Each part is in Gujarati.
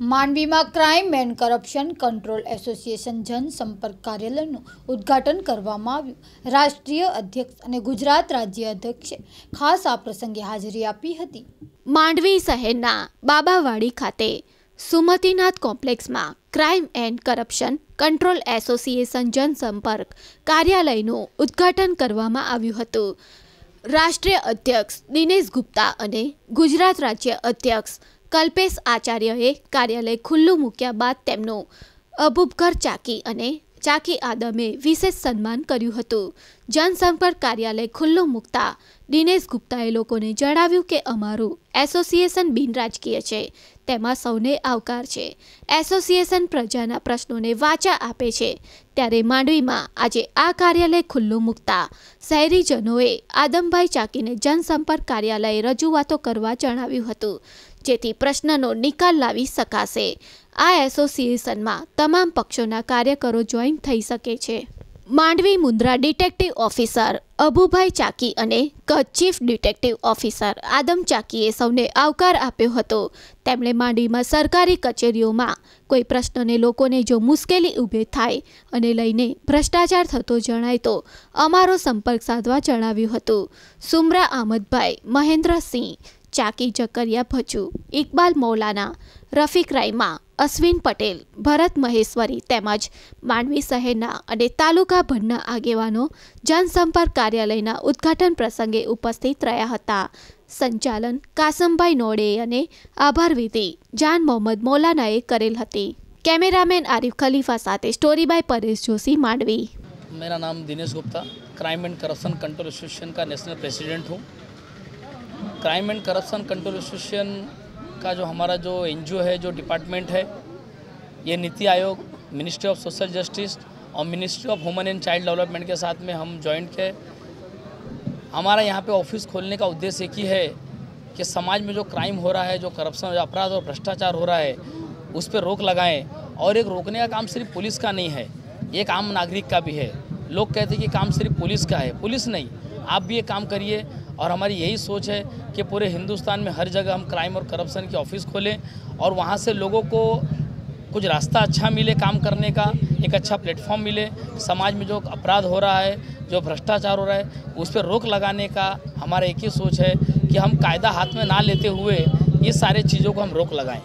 માંડવીમાં crime and corruption control association જનસંપર્ક કાર્યાલયનું ઉદ્ઘાટન કરવામાં આવ્યું. રાષ્ટ્રીય અધ્યક્ષ અને ગુજરાત રાજ્ય અધ્યક્ષે ખાસ આ પ્રસંગે હાજરી આપી હતી. માંડવી શહેરના બાબાવાડી ખાતે Sumatinath કોમ્પ્લેક્સમાં crime and corruption control association જનસંપર્ક કાર્યાલયનું ઉદ્ઘાટન કરવામાં આવ્યું હતું. રાષ્ટ્રીય અધ્યક્ષ દિનેશ ગુપ્તા અને ગુજરાત રાજ્ય અધ્યક્ષ કલ્પેશ આચાર્યએ કાર્યાલય ખુલ્લું મૂક્યા બાદ તેમનું અબુબઘર ચાકી અને ચાકી આદમે વિશેષ સન્માન કર્યું હતું. જનસંપર્ક કાર્યાલય ખુલ્લું મૂકતા દિનેશ ગુપ્તાએ લોકોને જણાવ્યું કે અમારું એસોસિએશન બિનરાજકીય છે. તેમાં સૌને આવકાર છે. એસોસિએશન પ્રજાના પ્રશ્નોને વાચા આપે છે. ત્યારે માંડવીમાં આજે આ કાર્યાલય ખુલ્લું મૂકતા શહેરીજનોએ આદમભાઈ ચાકીને જનસંપર્ક કાર્યાલયે રજૂઆતો કરવા જણાવ્યું હતું. જેથી પ્રશ્નનો નિકાલ લાવી શકાશે. આ એસોસિએશનમાં તમામ પક્ષોના કાર્યકરો જોઈન થઈ શકે છે. માંડવી મુન્દ્રા ડિટેક્ટિવ ઓફિસર અબુભાઈ ચાકી અને Kutch chief detective officer Adam ચાકીએ સૌને આવકાર આપ્યો હતો. તેમણે માંડવીમાં સરકારી કચેરીઓમાં કોઈ પ્રશ્નને લોકોને જો મુશ્કેલી ઊભી થાય અને લઈને ભ્રષ્ટાચાર થતો જણાય તો અમારો સંપર્ક સાધવા જણાવ્યું હતું. સુમરા આમદભાઈ, મહેન્દ્રસિંહ ચાકી જકરિયા ભચુ ઇકબાલ મૌલાના રફીક રાઈમા અશ્વિન પટેલ ભરત મહેશ્વરી તેમજ માંડવી શહેરના અને તાલુકાભરના આગેવાનો જનસંપર્ક કાર્યાલયના ઉદ્ઘાટન પ્રસંગે ઉપસ્થિત રહ્યા હતા સંચાલન કાસમભાઈ નોડે અને આભાર વિધિ જાન મોહમ્મદ મૌલાનાએ કરેલ હતી કેમેરામેન આરિફ ખલીફા સાથે સ્ટોરી બાય પરેશ જોશી માંડવી मेरा नाम Dinesh Gupta crime and corruption control association का नेशनल प्रेसिडेंट हूँ crime and corruption control association का जो हमारा जो एनजीओ है, जो डिपार्टमेंट है, ये NITI Aayog, ministry of social justice और ministry of women and child development के साथ में हम जॉइंट के हमारा यहाँ पे ऑफ़िस खोलने का उद्देश्य एक ही है कि समाज में जो क्राइम हो रहा है, जो करप्शन अपराध और भ्रष्टाचार हो रहा है, उस पर रोक लगाएँ। और एक रोकने का काम सिर्फ़ पुलिस का नहीं है एक आम नागरिक का भी है। लोग कहते हैं कि काम सिर्फ़ पुलिस का है। पुलिस नहीं, आप भी ये काम करिए। और हमारी यही सोच है कि पूरे हिंदुस्तान में हर जगह हम क्राइम और करप्शन की ऑफ़िस खोलें और वहाँ से लोगों को कुछ रास्ता अच्छा मिले काम करने का, एक अच्छा प्लेटफॉर्म मिले। समाज में जो अपराध हो रहा है, जो भ्रष्टाचार हो रहा है, उस पर रोक लगाने का हमारा एक ही सोच है कि हम कायदा हाथ में ना लेते हुए ये सारे चीज़ों को हम रोक लगाएँ।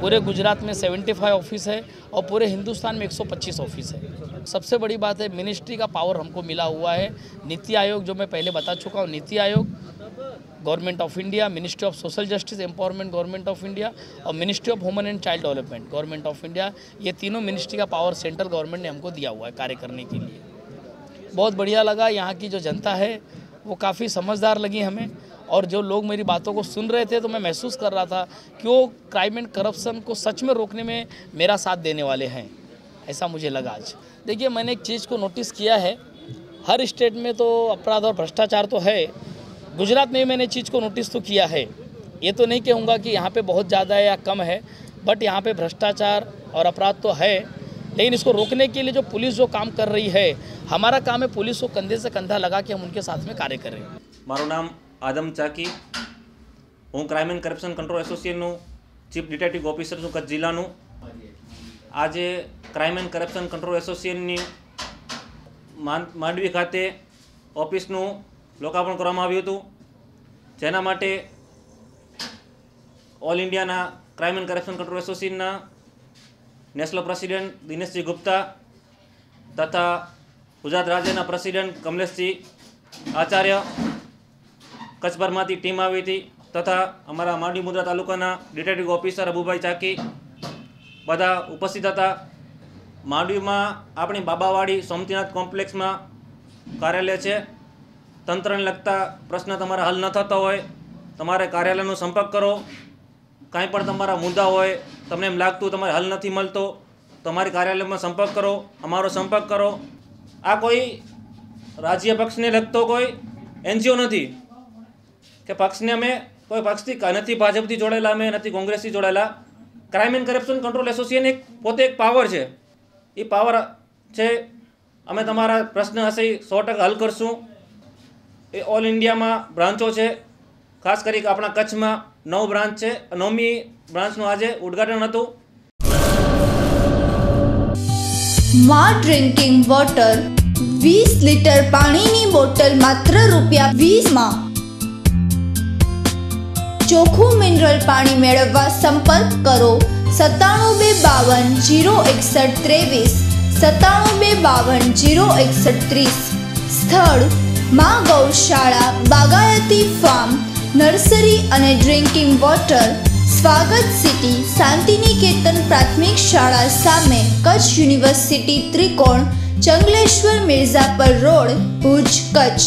पूरे गुजरात में 75 ऑफ़िस है और पूरे हिंदुस्तान में 125 ऑफ़िस है। सबसे बड़ी बात है मिनिस्ट्री का पावर हमको मिला हुआ है। नीति आयोग, जो मैं पहले बता चुका हूँ, NITI Aayog government of India ministry of social justice empowerment government of India और ministry of woman and child development government of India ये तीनों मिनिस्ट्री का पावर सेंट्रल गवर्नमेंट ने हमको दिया हुआ है कार्य करने के लिए। बहुत बढ़िया लगा यहाँ की जो जनता है, वो काफ़ी समझदार लगी हमें और जो लोग मेरी बातों को सुन रहे थे तो मैं महसूस कर रहा था कि वो क्राइम एंड करप्शन को सच में रोकने में मेरा साथ देने वाले हैं। ऐसा मुझे लगा आज देखिए मैंने एक चीज़ को नोटिस किया है हर स्टेट में तो अपराध और भ्रष्टाचार तो है गुजरात में भी मैंने चीज़ को नोटिस तो किया है ये तो नहीं कहूँगा कि यहाँ पे बहुत ज़्यादा है या कम है बट यहाँ पे भ्रष्टाचार और अपराध तो है लेकिन इसको रोकने के लिए जो पुलिस जो काम कर रही है हमारा काम है पुलिस को कंधे से कंधा लगा के हम उनके साथ में कार्य करें મારું નામ આદમ ચાકી હું crime and corruption control એસોસિએશનનું chief detective officer છું કચ્છ જિલ્લાનું આજે ક્રાઇમ એન્ડ કરપ્શન કંટ્રોલ એસોસિએશનની માંડવી ખાતે ઓફિસનું લોકાર્પણ કરવામાં આવ્યું હતું. જેના માટે ઓલ ઇન્ડિયાના ક્રાઇમ એન્ડ કરપ્શન કંટ્રોલ એસોસિએશનના નેશનલ પ્રેસિડેન્ટ દિનેશજી ગુપ્તા તથા ગુજરાત રાજ્યના પ્રેસિડેન્ટ કમલેશજી આચાર્ય કચ્છભરમાંથી ટીમ આવી હતી તથા અમારા માંડવી મુદ્રા તાલુકાના ડિટેક્ટિવ ઓફિસર અબુભાઈ ચાકી બધા ઉપસ્થિત હતા. માંડવીમાં આપણી બાબાવાડી સોમતીનાથ કોમ્પ્લેક્સમાં કાર્યાલય છે. તંત્રને લગતા પ્રશ્ન તમારા હલ ન થતા હોય, તમારે કાર્યાલયનો સંપર્ક કરો. કાંઈ પણ તમારા મુદ્દા હોય, તમને એમ લાગતું તમારે હલ નથી મળતો, તમારી કાર્યાલયમાં સંપર્ક કરો, અમારો સંપર્ક કરો. આ કોઈ રાજ્ય પક્ષને લગતો કોઈ એનજીઓ નથી કે પક્ષને અમે કોઈ પક્ષથી નથી ભાજપથી જોડાયેલા, અમે નથી કોંગ્રેસથી જોડાયેલા. Crime and corruption control association એક પોતે એક પાવર છે. એ પાવર છે, અમે તમારા પ્રશ્ન હશે એ સો ટકા હલ કરશું. એ ઓલ ઇન્ડિયામાં બ્રાન્ચો છે. ખાસ કરી આપણા કચ્છમાં નવ બ્રાન્ચ છે. નવમી બ્રાન્ચનું આજે ઉદ્ઘાટન હતું. માં ડ્રિંકિંગ વોટર વીસ લીટર પાણીની બોટલ માત્ર રૂપિયા વીસમાં. ચોખ્ખું મિનરલ પાણી મેળવવા સંપર્ક કરો. સત્તાણું બે બાવન જીરો એકસઠ ત્રેવીસ. સત્તાણું બે બાવન જીરો એકસઠ ત્રીસ. સ્થળ, મા ગૌશાળા, બાગાયતી ફાર્મ, નર્સરી અને drinking water. Swagat city, Shantiniketan પ્રાથમિક શાળા સામે કચ્છ યુનિવર્સિટી ત્રિકોણ, ચંગલેશ્વર મિર્ઝાપર રોડ, ભુજ, કચ્છ.